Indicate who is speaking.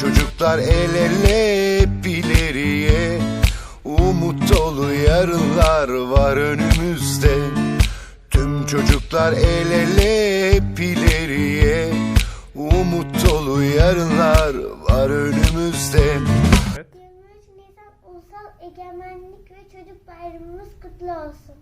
Speaker 1: çocuklar el ele hep ileriye. Umut dolu yarınlar var önümüzde. Tüm çocuklar el ele hep ileriye. Umut dolu yarınlar var önümüzde.
Speaker 2: 23 Nisan Ulusal Egemenlik ve Çocuk Bayramımız kutlu olsun.